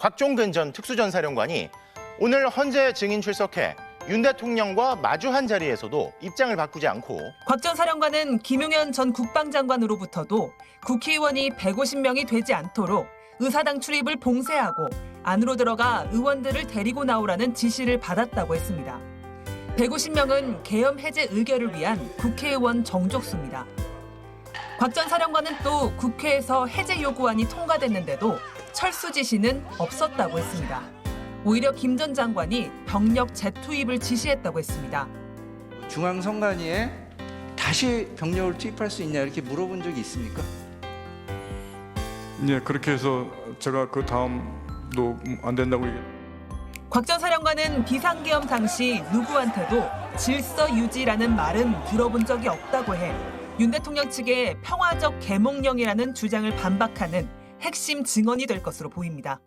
곽종근 전 특수전사령관이 오늘 헌재 증인 출석해 윤 대통령과 마주한 자리에서도 입장을 바꾸지 않고 곽 전 사령관은 김용현 전 국방장관으로부터도 국회의원이 150명이 되지 않도록 의사당 출입을 봉쇄하고 안으로 들어가 의원들을 데리고 나오라는 지시를 받았다고 했습니다. 150명은 계엄 해제 의결을 위한 국회의원 정족수입니다. 곽 전 사령관은 또 국회에서 해제 요구안이 통과됐는데도 철수 지시는 없었다고 했습니다. 오히려 김 전 장관이 병력 재투입을 지시했다고 했습니다. 중앙 선관위에 다시 병력을 투입할 수 있냐 이렇게 물어본 적이 있습니까? 예, 그렇게 해서 제가 그 다음도 안 된다고 얘기. 곽 전 사령관은 비상계엄 당시 누구한테도 질서 유지라는 말은 들어본 적이 없다고 해 윤 대통령 측의 평화적 계몽령이라는 주장을 반박하는 핵심 증언이 될 것으로 보입니다.